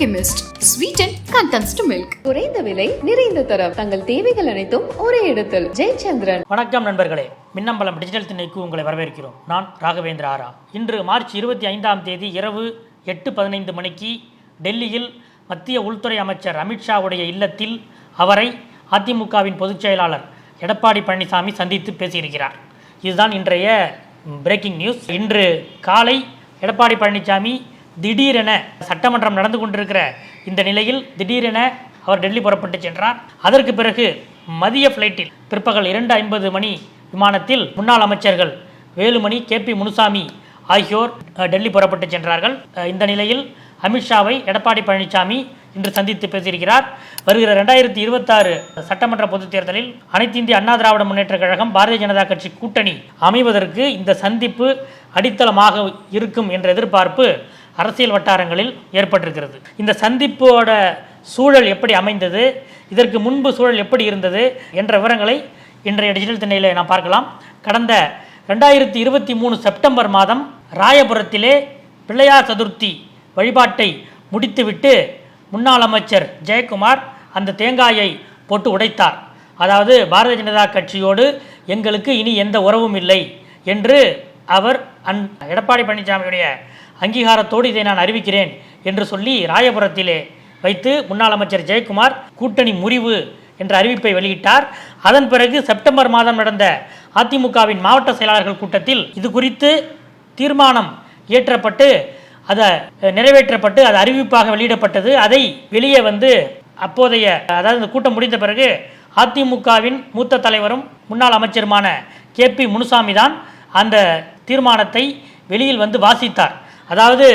Alchemist. Sweeten contents to milk. குறைந்த விலை நிறைந்த தரம். தங்கள் தேவைகள் அனைத்தும் ஒரே இடத்தில். ஜெயச்சந்திரன். வணக்கம் நண்பர்களே. மின்னம்பலம் டிஜிட்டல் திண்ணைக்கு உங்களை வரவேற்கிறோம். நான் ராகவேந்திர ஆரா. இன்று மார்ச் இருபத்தி ஐந்தாம் தேதி இரவு எட்டு பதினைந்து மணிக்கு டெல்லியில் மத்திய உள்துறை அமைச்சர் அமித்ஷாவுடைய இல்லத்தில் அவரை அதிமுகவின் பொதுச் செயலாளர் எடப்பாடி பழனிசாமி சந்தித்து பேசியிருக்கிறார். இதுதான் இன்றைய பிரேக்கிங் நியூஸ் இன்று காலை எடப்பாடி பழனிசாமி திடீரென சட்டமன்றம் நடந்து கொண்டிருக்கிற இந்த நிலையில் திடீரென அவர் டெல்லி புறப்பட்டு சென்றார். அதற்கு பிறகு மதிய ஃப்ளைட்டில் பிற்பகல் இரண்டு ஐம்பது மணி விமானத்தில் முன்னாள் அமைச்சர்கள் வேலுமணி கே பி முனுசாமி ஆகியோர் டெல்லி புறப்பட்டு சென்றார்கள். இந்த நிலையில் அமித்ஷாவை எடப்பாடி பழனிசாமி இன்று சந்தித்து பேசியிருக்கிறார். வருகிற ரெண்டாயிரத்தி இருபத்தாறு சட்டமன்ற பொதுத் தேர்தலில் அனைத்து இந்திய அண்ணா திராவிட முன்னேற்ற கழகம் பாரதிய ஜனதா கட்சி கூட்டணி அமைவதற்கு இந்த சந்திப்பு அடித்தளமாக இருக்கும் என்ற எதிர்பார்ப்பு அரசியல் வட்டாரங்களில் ஏற்பட்டிருக்கிறது. இந்த சந்திப்போட சூழல் எப்படி அமைந்தது? இதற்கு முன்பு சூழல் எப்படி இருந்தது? என்ற விவரங்களை இன்றைய டிஜிட்டல் திண்ணையில் நாம் பார்க்கலாம். கடந்த ரெண்டாயிரத்தி இருபத்தி மூணு செப்டம்பர் மாதம் ராயபுரத்திலே பிள்ளையார் சதுர்த்தி வழிபாட்டை முடித்துவிட்டு முன்னாள் அமைச்சர் ஜெயக்குமார் அந்த தேங்காயை போட்டு உடைத்தார். அதாவது பாரதிய ஜனதா கட்சியோடு எங்களுக்கு இனி எந்த உறவும் இல்லை என்று அவர் அந் எடப்பாடி பழனிசாமியுடைய அங்கீகாரத்தோடு இதை நான் அறிவிக்கிறேன் என்று சொல்லி ராயபுரத்திலே வைத்து முன்னாள் அமைச்சர் ஜெயக்குமார் கூட்டணி முறிவு என்ற அறிவிப்பை வெளியிட்டார். அதன் பிறகு செப்டம்பர் மாதம் நடந்த அதிமுகவின் மாவட்ட செயலாளர்கள் கூட்டத்தில் இது குறித்து தீர்மானம் இயற்றப்பட்டு அதை நிறைவேற்றப்பட்டு அது அறிவிப்பாக வெளியிடப்பட்டது. அதை வெளியே வந்து அப்போதைய அதாவது இந்த கூட்டம் முடிந்த பிறகு அதிமுகவின் மூத்த தலைவரும் முன்னாள் அமைச்சருமான கே பி முனுசாமி தான் அந்த தீர்மானத்தை வெளியில் வந்து வாசித்தார். அதாவது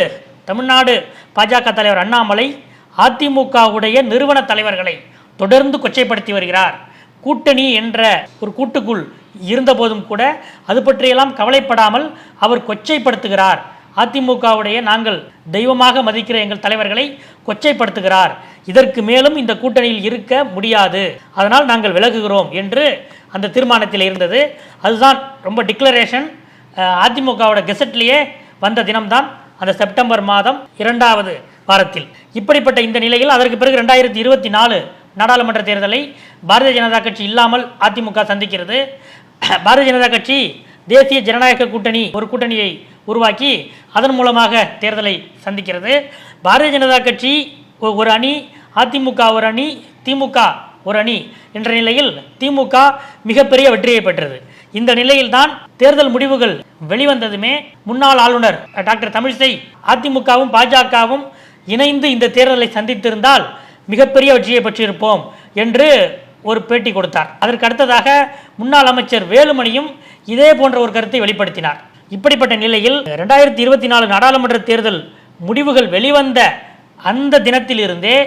தமிழ்நாடு பாஜக தலைவர் அண்ணாமலை அதிமுகவுடைய நிறுவன தலைவர்களை தொடர்ந்து கொச்சைப்படுத்தி வருகிறார். கூட்டணி என்ற ஒரு கூட்டுக்குள் இருந்தபோதும் கூட அது பற்றியெல்லாம் கவலைப்படாமல் அவர் கொச்சைப்படுத்துகிறார். அதிமுகவுடைய நாங்கள் தெய்வமாக மதிக்கிற எங்கள் தலைவர்களை கொச்சைப்படுத்துகிறார். இதற்கு மேலும் இந்த கூட்டணியில் இருக்க முடியாது. அதனால் நாங்கள் விலகுகிறோம் என்று அந்த தீர்மானத்தில் இருந்தது. அதுதான் ரொம்ப டிக்ளரேஷன் அதிமுகவோட கெசட்லேயே வந்த தினம்தான் அந்த செப்டம்பர் மாதம் இரண்டாவது வாரத்தில். இப்படிப்பட்ட இந்த நிலையில் அதற்கு பிறகு ரெண்டாயிரத்தி இருபத்தி நாலு நாடாளுமன்ற தேர்தலை பாரதிய ஜனதா கட்சி இல்லாமல் அதிமுக சந்திக்கிறது. பாரதிய ஜனதா கட்சி தேசிய ஜனநாயக கூட்டணி ஒரு கூட்டணியை உருவாக்கி அதன் மூலமாக தேர்தலை சந்திக்கிறது. பாரதிய ஜனதா கட்சி ஒ- ஒரு அணி அதிமுக ஒரு அணி திமுக ஒரு அணி என்ற நிலையில் திமுக மிகப்பெரிய வெற்றியை பெற்றது. இந்த நிலையில்தான் தேர்தல் முடிவுகள் வெளிவந்ததுமே முன்னாள் ஆளுநர் டாக்டர் தமிழிசை அதிமுகவும் பாஜகவும் இணைந்து இந்த தேர்தலை சந்தித்திருந்தால் மிகப்பெரிய வெற்றியை பெற்றிருப்போம் என்று ஒரு பேட்டி கொடுத்தார். அதற்கு அடுத்ததாக முன்னாள் அமைச்சர் வேலுமணியும் இதே போன்ற ஒரு கருத்தை வெளிப்படுத்தினார். இப்படிப்பட்ட நிலையில் ரெண்டாயிரத்தி இருபத்தி நாலு நாடாளுமன்ற தேர்தல் முடிவுகள் வெளிவந்த அந்த தினத்திலிருந்தே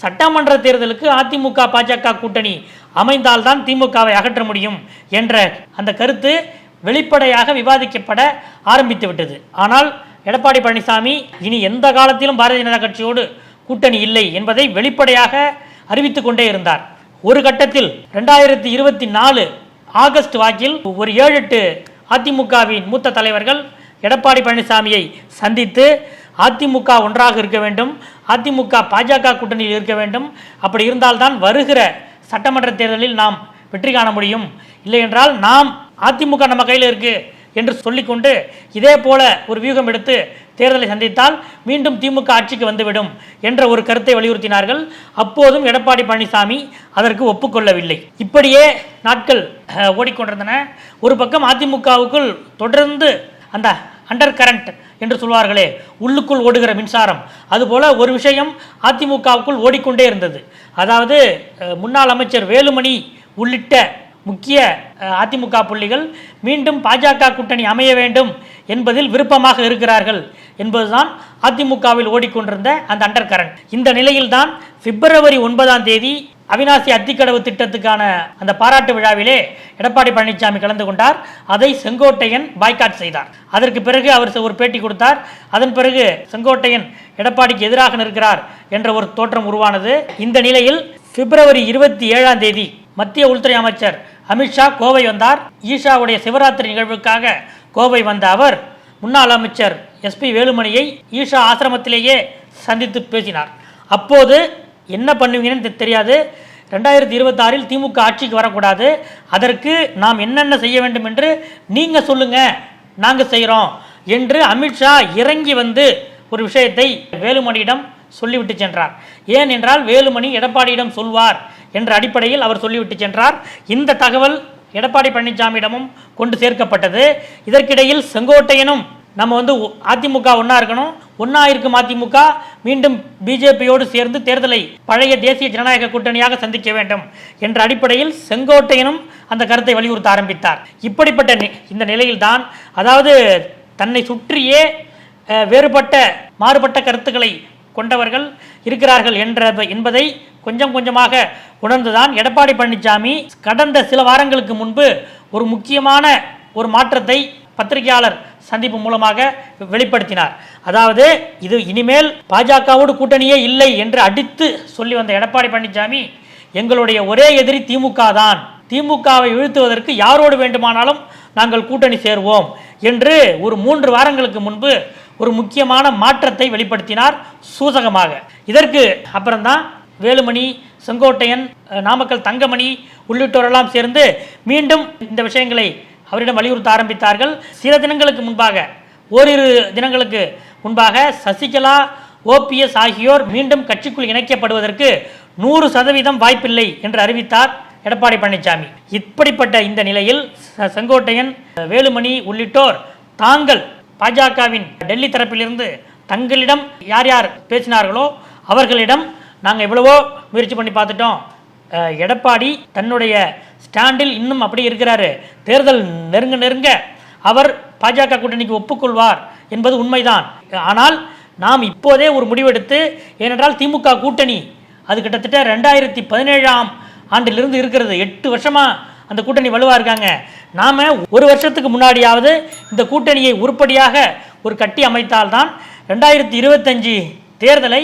சட்டமன்ற தேர்தலுக்கு அதிமுக பாஜக கூட்டணி அமைந்தால்தான் திமுகவை அகற்ற முடியும் என்ற அந்த கருத்து வெளிப்படையாக விவாதிக்கப்பட ஆரம்பித்து விட்டது. ஆனால் எடப்பாடி பழனிசாமி இனி எந்த காலத்திலும் பாரதிய ஜனதா கட்சியோடு கூட்டணி இல்லை என்பதை வெளிப்படையாக அறிவித்துக் கொண்டே இருந்தார். ஒரு கட்டத்தில் ரெண்டாயிரத்தி இருபத்தி நாலு ஆகஸ்ட் வாக்கில் ஒரு ஏழு எட்டு அதிமுகவின் மூத்த தலைவர்கள் எடப்பாடி பழனிசாமியை சந்தித்து அதிமுக ஒன்றாக இருக்க வேண்டும். அதிமுக பாஜக கூட்டணியில் இருக்க வேண்டும். அப்படி இருந்தால்தான் வருகிற சட்டமன்ற தேர்தலில் நாம் வெற்றி காண முடியும். இல்லை என்றால் நாம் அதிமுக நம்ம கையில் இருக்கு என்று சொல்லிக்கொண்டு இதே போல ஒரு வியூகம் எடுத்து தேர்தலை சந்தித்தால் மீண்டும் திமுக ஆட்சிக்கு வந்துவிடும் என்ற ஒரு கருத்தை வலியுறுத்தினார்கள். அப்போதும் எடப்பாடி பழனிசாமி அதற்கு ஒப்புக்கொள்ளவில்லை. இப்படியே நாட்கள் ஓடிக்கொண்டிருந்தன. ஒரு பக்கம் அதிமுகவுக்குள் தொடர்ந்து அந்த அண்டர் கரண்ட் என்று சொல்வார்களே உள்ளுக்குள் ஓடுகிற மின்சாரம். அதுபோல் ஒரு விஷயம் அதிமுகவுக்குள் ஓடிக்கொண்டே இருந்தது. அதாவது முன்னாள் அமைச்சர் வேலுமணி உள்ளிட்ட முக்கிய அதிமுக புள்ளிகள் மீண்டும் பாஜக கூட்டணி அமைய வேண்டும் என்பதில் விருப்பமாக இருக்கிறார்கள் என்பதுதான் அதிமுகவில் ஓடிக்கொண்டிருந்த அந்த அண்டர் கரண்ட் இந்த நிலையில்தான் பிப்ரவரி ஒன்பதாம் தேதி அவினாசி அத்திக்கடவு திட்டத்துக்கான அந்த பாராட்டு விழாவிலே எடப்பாடி பழனிசாமி கலந்து கொண்டார். அதை செங்கோட்டையன் பாய்காட் செய்தார். அதற்கு பிறகு அவர் ஒரு பேட்டி கொடுத்தார். அதன் பிறகு செங்கோட்டையன் எடப்பாடிக்கு எதிராக நிற்கிறார் என்ற ஒரு தோற்றம் உருவானது. இந்த நிலையில் பிப்ரவரி இருபத்தி ஏழாம் தேதி மத்திய உள்துறை அமைச்சர் அமித்ஷா கோவை வந்தார். ஈஷாவுடைய சிவராத்திரி நிகழ்வுக்காக கோவை வந்த அவர் முன்னாள் அமைச்சர் எஸ்பி வேலுமணியை ஈஷா ஆசிரமத்திலேயே சந்தித்து பேசினார். அப்போது என்ன பண்ணுவீங்கன்னு தெரியாது. ரெண்டாயிரத்தி இருபத்தாறில் திமுக ஆட்சிக்கு வரக்கூடாது. அதற்கு நாம் என்னென்ன செய்ய வேண்டும் என்று நீங்கள் சொல்லுங்கள் நாங்கள் செய்கிறோம் என்று அமித்ஷா இறங்கி வந்து ஒரு விஷயத்தை வேலுமணியிடம் சொல்லிவிட்டு சென்றார். ஏன் என்றால் வேலுமணி எடப்பாடியிடம் சொல்வார் என்ற அடிப்படையில் அவர் சொல்லிவிட்டு சென்றார். இந்த தகவல் எடப்பாடி பழனிசாமியிடமும் கொண்டு சேர்க்கப்பட்டது. இதற்கிடையில் செங்கோட்டையனும் நம்ம வந்து அதிமுக ஒன்றா இருக்கணும். ஒன்றா இருக்கும் அதிமுக மீண்டும் பிஜேபியோடு சேர்ந்து தேர்தலை பழைய தேசிய ஜனநாயக கூட்டணியாக சந்திக்க வேண்டும் என்ற அடிப்படையில் செங்கோட்டையனும் அந்த கருத்தை வலியுறுத்த ஆரம்பித்தார். இப்படிப்பட்ட நி- இந்த நிலையில்தான் அதாவது தன்னை சுற்றியே வேறுபட்ட மாறுபட்ட கருத்துக்களை கொண்டவர்கள் இருக்கிறார்கள் என்ற என்பதை கொஞ்சம் கொஞ்சமாக உணர்ந்துதான் எடப்பாடி பழனிசாமி கடந்த சில வாரங்களுக்கு முன்பு ஒரு முக்கியமான ஒரு மாற்றத்தை பத்திரிகையாளர் சந்திப்பு மூலமாக வெளிப்படுத்தினார். அதாவது இது இனிமேல் பாஜகவோடு கூட்டணியே இல்லை என்று அடித்து சொல்லி வந்த எடப்பாடி பழனிசாமி எங்களுடைய ஒரே எதிரி திமுக தான். திமுகவை வீழ்த்துவதற்கு யாரோடு வேண்டுமானாலும் நாங்கள் கூட்டணி சேருவோம் என்று ஒரு மூன்று வாரங்களுக்கு முன்பு ஒரு முக்கியமான மாற்றத்தை வெளிப்படுத்தினார் சூசகமாக. இதற்கு அப்புறம்தான் வேலுமணி செங்கோட்டையன் நாமக்கல் தங்கமணி உள்ளிட்டோரெல்லாம் சேர்ந்து மீண்டும் இந்த விஷயங்களை அவரிடம் வலியுறுத்த ஆரம்பித்தார்கள். சில தினங்களுக்கு முன்பாக ஓரிரு தினங்களுக்கு முன்பாக சசிகலா ஓபிஎஸ் ஆகியோர் மீண்டும் கட்சிக்குள் இணைக்கப்படுவதற்கு நூறு சதவீதம் வாய்ப்பில்லை என்று அறிவித்தார் எடப்பாடி பழனிசாமி. இப்படிப்பட்ட இந்த நிலையில் செங்கோட்டையன் வேலுமணி உள்ளிட்டோர் தாங்கள் பாஜகவின் டெல்லி தரப்பிலிருந்து தங்களிடம் யார் யார் பேசினார்களோ அவர்களிடம் நாங்கள் எவ்வளவோ முயற்சி பண்ணி பார்த்துட்டோம். எடப்பாடி தன்னுடைய ஸ்டாண்டில் இன்னும் அப்படி இருக்கிறாரு. தேர்தல் நெருங்க நெருங்க அவர் பாஜக கூட்டணிக்கு ஒப்புக்கொள்வார் என்பது உண்மைதான். ஆனால் நாம் இப்போதே ஒரு முடிவெடுத்து ஏனென்றால் திமுக கூட்டணி அது கிட்டத்தட்ட ரெண்டாயிரத்தி பதினேழாம் ஆண்டிலிருந்து இருக்கிறது. எட்டு வருஷமாக அந்த கூட்டணி வலுவாக இருக்காங்க. நாம் ஒரு வருஷத்துக்கு முன்னாடியாவது இந்த கூட்டணியை உருப்படியாக ஒரு கட்டி அமைத்தால்தான் ரெண்டாயிரத்தி இருபத்தஞ்சி தேர்தலை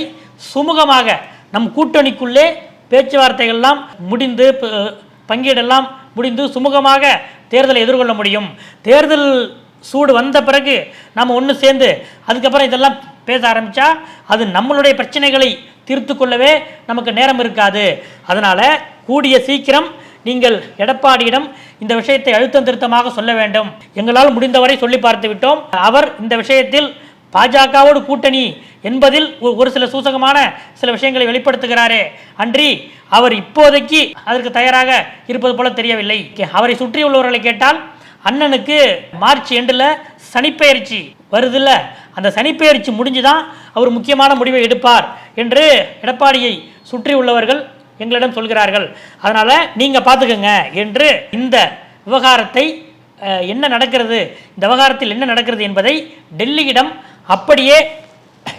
சுமூகமாக நம் கூட்டணிக்குள்ளே பேச்சுவார்த்தைகள்லாம் முடிந்து ப- பங்கீடெல்லாம் முடிந்து சுமூகமாக தேர்தலை எதிர்கொள்ள முடியும். தேர்தல் சூடு வந்த பிறகு நாம் ஒன்று சேர்ந்து அதுக்கப்புறம் இதெல்லாம் பேச ஆரம்பித்தா அது நம்மளுடைய பிரச்சனைகளை தீர்த்து கொள்ளவே நமக்கு நேரம் இருக்காது. அதனால் கூடிய சீக்கிரம் நீங்கள் எடப்பாடியிடம் இந்த விஷயத்தை அழுத்தம் திருத்தமாக சொல்ல வேண்டும். எங்களால் முடிந்தவரை சொல்லி பார்த்து விட்டோம் அவர் இந்த விஷயத்தில் பாஜகவோடு கூட்டணி என்பதில் ஒ- ஒரு சில சூசகமான சில விஷயங்களை வெளிப்படுத்துகிறாரே. அன்றி அவர் இப்போதைக்கு அதற்கு தயாராக இருப்பது போல தெரியவில்லை. அவரை சுற்றி உள்ளவர்களை கேட்டால் அண்ணனுக்கு மார்ச் எண்டில் சனிப்பெயர்ச்சி வருதுல்ல அந்த சனிப்பெயர்ச்சி முடிஞ்சு தான் அவர் முக்கியமான முடிவை எடுப்பார் என்று எடப்பாடியை சுற்றி உள்ளவர்கள் எங்களிடம் சொல்கிறார்கள். அதனால் நீங்கள் பார்த்துக்கோங்க என்று இந்த விவகாரத்தை என்ன நடக்கிறது இந்த விவகாரத்தில் என்ன நடக்கிறது என்பதை டெல்லியிடம் அப்படியே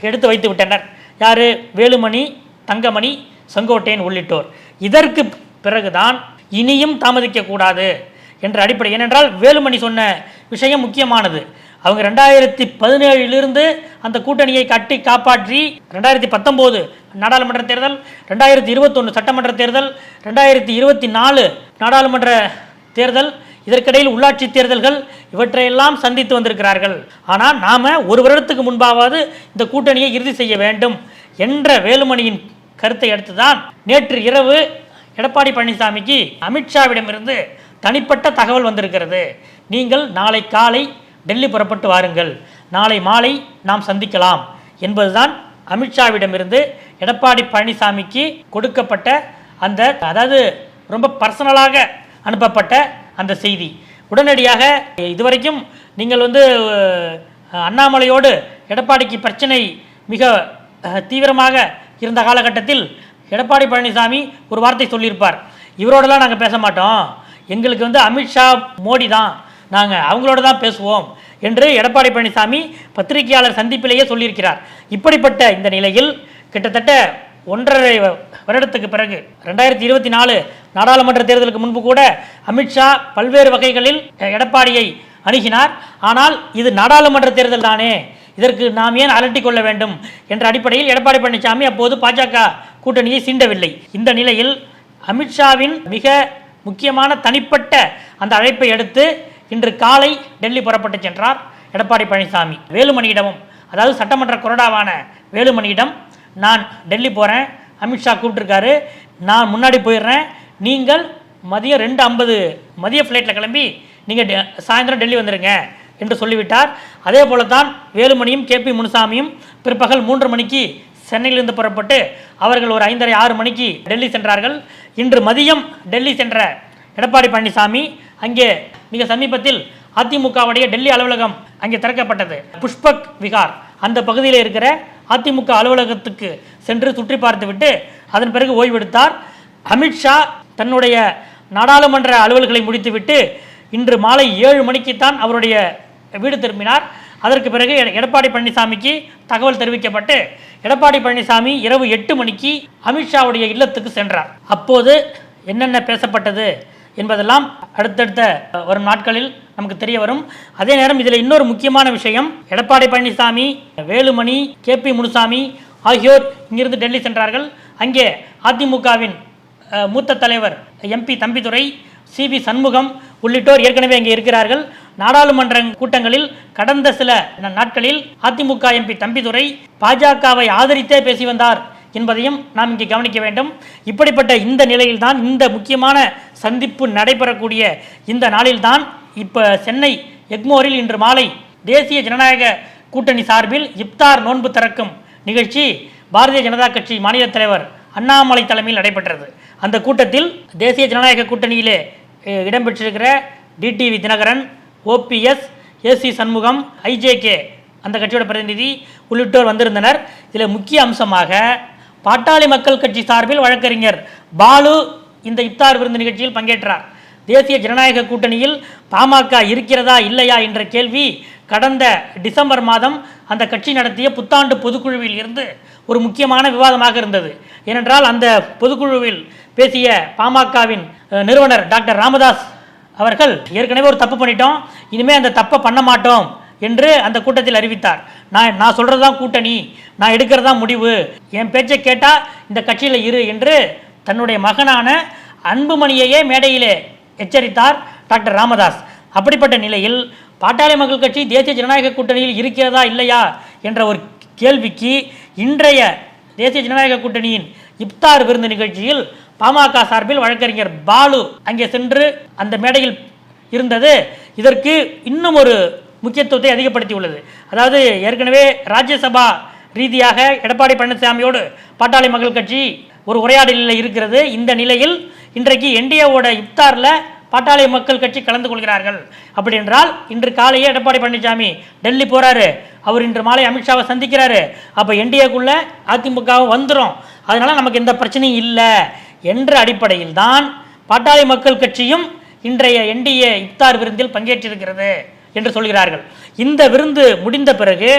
எடுத்து வைத்து விட்டனர். யார்? வேலுமணி தங்கமணி செங்கோட்டையன் உள்ளிட்டோர். இதற்கு பிறகுதான் இனியும் தாமதிக்கக்கூடாது என்ற அடிப்படை. ஏனென்றால் வேலுமணி சொன்ன விஷயம் முக்கியமானது. அவங்க ரெண்டாயிரத்தி பதினேழிலிருந்து அந்த கூட்டணியை கட்டி காப்பாற்றி ரெண்டாயிரத்தி பத்தொம்போது நாடாளுமன்ற தேர்தல் ரெண்டாயிரத்தி இருபத்தொன்று சட்டமன்ற தேர்தல் ரெண்டாயிரத்தி இருபத்தி நாலு நாடாளுமன்ற தேர்தல் இதற்கிடையில் உள்ளாட்சி தேர்தல்கள் இவற்றையெல்லாம் சந்தித்து வந்திருக்கிறார்கள். ஆனால் நாம் ஒரு வருடத்துக்கு முன்பாவது இந்த கூட்டணியை இறுதி செய்ய வேண்டும் என்ற வேலுமணியின் கருத்தை அடுத்துதான் நேற்று இரவு எடப்பாடி பழனிசாமிக்கு அமித்ஷாவிடமிருந்து தனிப்பட்ட தகவல் வந்திருக்கிறது. நீங்கள் நாளை காலை டெல்லி புறப்பட்டு வாருங்கள். நாளை மாலை நாம் சந்திக்கலாம் என்பதுதான் அமித்ஷாவிடமிருந்து எடப்பாடி பழனிசாமிக்கு கொடுக்கப்பட்ட அந்த அதாவது ரொம்ப பர்சனலாக அனுப்பப்பட்ட அந்த செய்தி. உடனடியாக இதுவரைக்கும் நீங்கள் வந்து அண்ணாமலையோடு எடப்பாடிக்கு பிரச்சனை மிக தீவிரமாக இருந்த காலகட்டத்தில் எடப்பாடி பழனிசாமி ஒரு வார்த்தை சொல்லியிருப்பார். இவரோடலாம் நாங்கள் பேச மாட்டோம். எங்களுக்கு வந்து அமித்ஷா மோடி தான். நாங்கள் அவங்களோட தான் பேசுவோம் என்று எடப்பாடி பழனிசாமி பத்திரிகையாளர் சந்திப்பிலேயே சொல்லியிருக்கிறார். இப்படிப்பட்ட இந்த நிலையில் கிட்டத்தட்ட ஒன்றரை வருடத்துக்கு பிறகு ரெண்டாயிரத்தி இருபத்தி நாலு நாடாளுமன்ற தேர்தலுக்கு முன்பு கூட அமித்ஷா பல்வேறு வகைகளில் எடப்பாடியை அணுகினார். ஆனால் இது நாடாளுமன்ற தேர்தல் தானே. இதற்கு நாம் ஏன் அலட்டி கொள்ள வேண்டும் என்ற அடிப்படையில் எடப்பாடி பழனிசாமி அப்போது பாஜக கூட்டணியை சீண்டவில்லை. இந்த நிலையில் அமித்ஷாவின் மிக முக்கியமான தனிப்பட்ட அந்த அழைப்பை அடுத்து இன்று காலை டெல்லி புறப்பட்டு சென்றார் எடப்பாடி பழனிசாமி. வேலுமணியிடமும் அதாவது சட்டமன்ற கொறடாவான வேலுமணியிடம் நான் டெல்லி போகிறேன் அமித்ஷா கூப்பிட்டுருக்காரு நான் முன்னாடி போயிடுறேன் நீங்கள் மதியம் ரெண்டு ஐம்பது மதிய ஃப்ளைட்டில் கிளம்பி நீங்கள் சாயந்தரம் டெல்லி வந்துடுங்க என்று சொல்லிவிட்டார். அதே போல தான் வேலுமணியும் கேபி முனுசாமியும் பிற்பகல் மூன்று மணிக்கு சென்னையிலிருந்து புறப்பட்டு அவர்கள் ஒரு ஐந்தரை ஆறு மணிக்கு டெல்லி சென்றார்கள். இன்று மதியம் டெல்லி சென்ற எடப்பாடி பழனிசாமி அங்கே மிக சமீபத்தில் அதிமுகவுடைய டெல்லி அலுவலகம் அங்கே திறக்கப்பட்டது. புஷ்பக் விகார். அந்த பகுதியில் இருக்கிற அதிமுக அலுவலகத்துக்கு சென்று சுற்றி பார்த்துவிட்டு அதன் பிறகு ஓய்வெடுத்தார். அமித்ஷா தன்னுடைய நாடாளுமன்ற அலுவல்களை முடித்துவிட்டு இன்று மாலை ஏழு மணிக்குத்தான் அவருடைய வீடு திரும்பினார். அதற்கு பிறகு எடப்பாடி பழனிசாமிக்கு தகவல் தெரிவிக்கப்பட்டு எடப்பாடி பழனிசாமி இரவு எட்டு மணிக்கு அமித்ஷாவுடைய இல்லத்துக்கு சென்றார். அப்போது என்னென்ன பேசப்பட்டது என்பதெல்லாம் அடுத்தடுத்த வரும் நாட்களில் நமக்கு தெரிய வரும். அதே நேரம் இதில் இன்னொரு முக்கியமான விஷயம் எடப்பாடி பழனிசாமி வேலுமணி கே பி முனுசாமி ஆகியோர் இங்கிருந்து டெல்லி சென்றார்கள். அங்கே அதிமுகவின் மூத்த தலைவர் எம்பி தம்பிதுரை சிபி சண்முகம் உள்ளிட்டோர் ஏற்கனவே இங்கே இருக்கிறார்கள். நாடாளுமன்ற கூட்டங்களில் கடந்த சில நாட்களில் அதிமுக எம்பி தம்பிதுரை பாஜகவை ஆதரித்தே பேசி வந்தார் என்பதையும் நாம் இங்கே கவனிக்க வேண்டும். இப்படிப்பட்ட இந்த நிலையில்தான் இந்த முக்கியமான சந்திப்பு நடைபெறக்கூடிய இந்த நாளில்தான் இப்போ சென்னை எக்மோரில் இன்று மாலை தேசிய ஜனநாயக கூட்டணி சார்பில் இப்தார் நோன்பு திறக்கும் நிகழ்ச்சி பாரதிய ஜனதா கட்சி மாநில தலைவர் அண்ணாமலை தலைமையில் நடைபெற்றது. அந்த கூட்டத்தில் தேசிய ஜனநாயக கூட்டணியிலே இடம்பெற்றிருக்கிற TTV Dhinakaran OPS AC Shanmugam IJK அந்த கட்சியோட பிரதிநிதி உள்ளிட்டோர் வந்திருந்தனர். இதில் முக்கிய அம்சமாக பாட்டாளி மக்கள் கட்சி சார்பில் வழக்கறிஞர் பாலு இந்த இப்தார் விருந்து நிகழ்ச்சியில் பங்கேற்றார். தேசிய ஜனநாயக கூட்டணியில் பாமக இருக்கிறதா இல்லையா என்ற கேள்வி கடந்த டிசம்பர் மாதம் அந்த கட்சி நடத்திய புத்தாண்டு பொதுக்குழுவில் இருந்து ஒரு முக்கியமான விவாதமாக இருந்தது. ஏனென்றால் அந்த பொதுக்குழுவில் பேசிய பாமகவின் நிறுவனர் டாக்டர் ராமதாஸ் அவர்கள் ஏற்கனவே ஒரு தப்பு பண்ணிட்டோம். இனிமே அந்த தப்பை பண்ண மாட்டோம் என்று அந்த கூட்டத்தில் அறிவித்தார். நான் நான் சொல்கிறது தான் கூட்டணி. நான் எடுக்கிறது தான் முடிவு. என் பேச்சை கேட்டால் இந்த கட்சியில் இரு என்று தன்னுடைய மகனான அன்புமணியையே மேடையிலே எச்சரித்தார் டாக்டர் ராமதாஸ். அப்படிப்பட்ட நிலையில் பாட்டாளி மக்கள் கட்சி தேசிய ஜனநாயக கூட்டணியில் இருக்கிறதா இல்லையா என்ற ஒரு கேள்விக்கு இன்றைய தேசிய ஜனநாயக கூட்டணியின் இப்தார் விருந்து நிகழ்ச்சியில் பாமக சார்பில் வழக்கறிஞர் பாலு அங்கே சென்று அந்த மேடையில் இருந்தது. இதற்கு இன்னும் ஒரு முக்கியத்துவத்தை அதிகப்படுத்தி உள்ளது அதாவது ஏற்கனவே ராஜ்யசபா ரீதியாக எடப்பாடி பழனிசாமியோடு பாட்டாளி மக்கள் கட்சி ஒரு உரையாடலில் இருக்கிறது. இந்த நிலையில் இன்றைக்கு என்டிஏவோட இப்தாரில் பாட்டாளி மக்கள் கட்சி கலந்து கொள்கிறார்கள். அப்படி என்றால் இன்று காலையே எடப்பாடி பழனிசாமி டெல்லி போகிறாரு அவர் இன்று மாலை அமித்ஷாவை சந்திக்கிறாரு. அப்போ என்டிஏக்குள்ளே அதிமுகவும் வந்துடும் அதனால் நமக்கு எந்த பிரச்சனையும் இல்லை. என்ற அடிப்படையில் தான் பாட்டாளி மக்கள் கட்சியும் இன்றைய என்டிஏ இப்தார் விருந்தில் பங்கேற்றிருக்கிறது என்று சொல்கிறார்கள். இந்த விருந்து முடிந்த பிறகு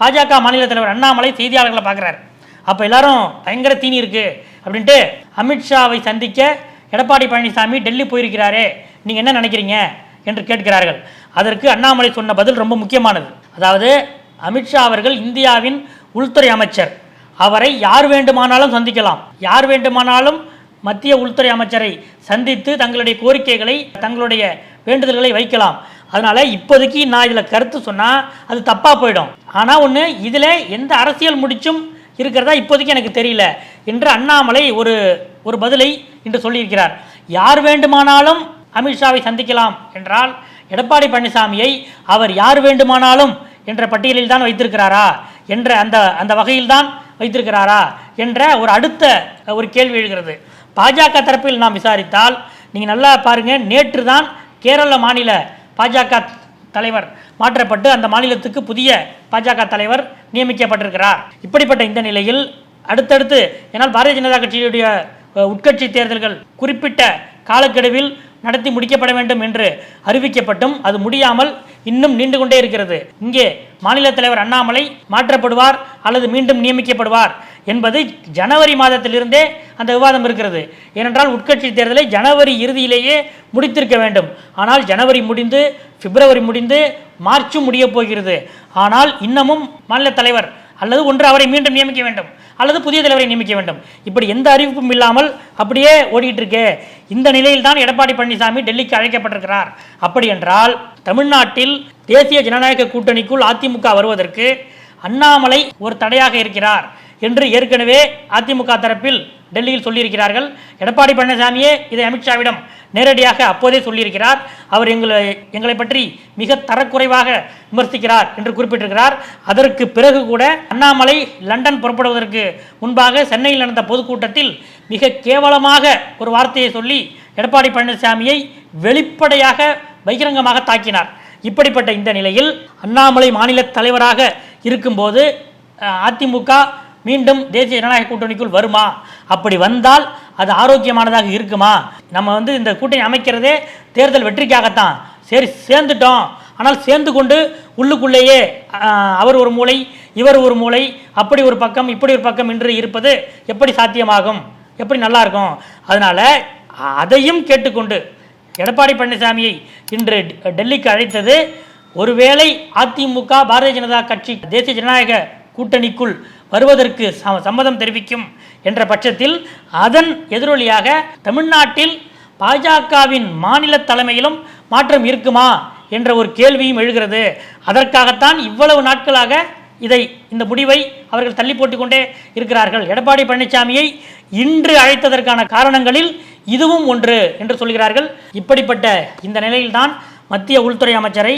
பாஜக மாநில தலைவர் அண்ணாமலை செய்தியாளர்களை பார்க்குறாரு. அப்போ எல்லாரும் பயங்கர தீனி இருக்கு அப்படின்ட்டு அமித்ஷாவை சந்திக்க எடப்பாடி பழனிசாமி டெல்லி போயிருக்கிறாரே நீங்கள் என்ன நினைக்கிறீங்க? என்று கேட்கிறார்கள். அதற்கு அண்ணாமலை சொன்ன பதில் ரொம்ப முக்கியமானது. அதாவது அமித்ஷா அவர்கள் இந்தியாவின் உள்துறை அமைச்சர். அவரை யார் வேண்டுமானாலும் சந்திக்கலாம். யார் வேண்டுமானாலும் மத்திய உள்துறை அமைச்சரை சந்தித்து தங்களுடைய கோரிக்கைகளை தங்களுடைய வேண்டுதல்களை வைக்கலாம். அதனால் இப்போதைக்கு நான் இதில் கருத்து சொன்னால் அது தப்பாக போயிடும். ஆனால் ஒன்று இதில் எந்த அரசியல் முடிச்சும் இருக்கிறதா இப்போதைக்கு எனக்கு தெரியல என்று அண்ணாமலை ஒரு ஒரு பதிலை இன்று சொல்லியிருக்கிறார். யார் வேண்டுமானாலும் அமித்ஷாவை சந்திக்கலாம் என்றால் எடப்பாடி பழனிசாமியை அவர் யார் வேண்டுமானாலும் என்ற பட்டியலில் தான் வைத்திருக்கிறாரா என்ற அந்த அந்த வகையில் தான் வைத்திருக்கிறாரா என்ற ஒரு அடுத்த ஒரு கேள்வி எழுகிறது. பாஜக தரப்பில் நாம் விசாரித்தால் நீங்கள் நல்லா பாருங்கள் நேற்று தான் கேரள மாநில பாஜக தலைவர் மாற்றப்பட்டு அந்த மாநிலத்துக்கு புதிய பாஜக தலைவர் நியமிக்கப்பட்டிருக்கிறார். இப்படிப்பட்ட இந்த நிலையில் அடுத்தடுத்து ஏன்னால் பாரதிய ஜனதா கட்சியுடைய உட்கட்சி தேர்தல்கள் குறிப்பிட்ட காலக்கெடுவில் நடத்தி முடிக்கப்பட வேண்டும் என்று அறிவிக்கப்பட்டும் அது முடியாமல் இன்னும் நீண்டு கொண்டே இருக்கிறது. இங்கே மாநில தலைவர் அண்ணாமலை மாற்றப்படுவார் அல்லது மீண்டும் நியமிக்கப்படுவார். என்பது ஜனவரி மாதத்திலிருந்தே அந்த விவாதம் இருக்கிறது. ஏனென்றால் உட்கட்சி தேர்தலை ஜனவரி இறுதியிலேயே முடித்திருக்க வேண்டும். ஆனால் ஜனவரி முடிந்து பிப்ரவரி முடிந்து மார்ச்சும் முடியப் போகிறது. ஆனால் இன்னமும் மாநில தலைவர் அல்லது ஒன்று அவரை மீண்டும் நியமிக்க வேண்டும். அல்லது புதிய தலைவரை நியமிக்க வேண்டும். இப்படி எந்த அறிவிப்பும் இல்லாமல் அப்படியே ஓடிட்டு இருக்கே. இந்த நிலையில் தான் எடப்பாடி பழனிசாமி டெல்லிக்கு அழைக்கப்பட்டிருக்கிறார். அப்படி என்றால் தமிழ்நாட்டில் தேசிய ஜனநாயக கூட்டணிக்குள் அதிமுக வருவதற்கு அண்ணாமலை ஒரு தடையாக இருக்கிறார். என்று ஏற்கனவே அதிமுக தரப்பில் டெல்லியில் சொல்லியிருக்கிறார்கள். எடப்பாடி பழனிசாமியே இதை அமித்ஷாவிடம் நேரடியாக அப்போதே சொல்லியிருக்கிறார். அவர் எங்களை எங்களை பற்றி மிக தரக்குறைவாக விமர்சிக்கிறார் என்று குறிப்பிட்டிருக்கிறார். அதற்கு பிறகு கூட அண்ணாமலை லண்டன் புறப்படுவதற்கு முன்பாக சென்னையில் நடந்த பொதுக்கூட்டத்தில் மிக கேவலமாக ஒரு வார்த்தையை சொல்லி எடப்பாடி பழனிசாமியை வெளிப்படையாக பகிரங்கமாக தாக்கினார். இப்படிப்பட்ட இந்த நிலையில் அண்ணாமலை மாநில தலைவராக இருக்கும்போது அதிமுக மீண்டும் தேசிய ஜனநாயக கூட்டணிக்குள் வருமா? அப்படி வந்தால் அது ஆரோக்கியமானதாக இருக்குமா? நம்ம வந்து இந்த கூட்டணி அமைக்கிறதே தேர்தல் வெற்றிக்காகத்தான். சரி சேர்ந்துட்டோம். ஆனால் சேர்ந்து கொண்டு உள்ளுக்குள்ளேயே அவர் ஒரு மூளை இவர் ஒரு மூளை அப்படி ஒரு பக்கம் இப்படி ஒரு பக்கம் என்று இருப்பது எப்படி சாத்தியமாகும்? எப்படி நல்லா இருக்கும் அதனால அதையும் கேட்டுக்கொண்டு எடப்பாடி பழனிசாமியை இன்று டெல்லிக்கு அழைத்தது ஒருவேளை அதிமுக பாரதிய ஜனதா கட்சி தேசிய ஜனநாயக கூட்டணிக்குள் வருவதற்கு சம சம்மதம் தெரிவிக்கும் என்ற பட்சத்தில் அதன் எதிரொலியாக தமிழ்நாட்டில் பாஜகவின் மாநில தலைமையிலும் மாற்றம் இருக்குமா என்ற ஒரு கேள்வியும் எழுகிறது. அதற்காகத்தான் இவ்வளவு நாட்களாக இதை இந்த முடிவை அவர்கள் தள்ளி போட்டுக்கொண்டே இருக்கிறார்கள். எடப்பாடி பழனிசாமியை இன்று அழைத்ததற்கான காரணங்களில் இதுவும் ஒன்று என்று சொல்கிறார்கள். இப்படிப்பட்ட இந்த நிலையில்தான் மத்திய உள்துறை அமைச்சரை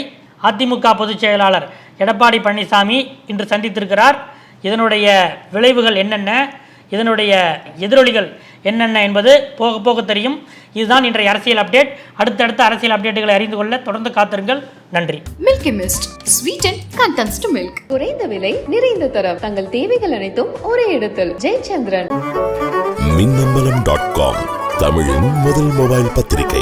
அதிமுக பொதுச் செயலாளர் எடப்பாடி பழனிசாமி இன்று சந்தித்திருக்கிறார். இதனுடைய விளைவுகள் என்னென்ன? இதனுடைய எதிரொலிகள் என்னென்ன என்பது போக போக தெரியும். இதுதான் இன்றைய அரசியல் அப்டேட். அடுத்தடுத்த அரசியல் அப்டேட்டுகளை அறிந்து கொள்ள தொடர்ந்து காத்திருங்கள். நன்றி. Milky Mist. Sweeten contents to milk. குறைந்த விலை நிறைந்த தரம். தங்கள் தேவைகள் அனைத்தும் ஒரே இடத்தில். ஜெயச்சந்திரன். மின்னம்பலம் டாட் காம் தமிழின் முதல் மொபைல் பத்திரிகை.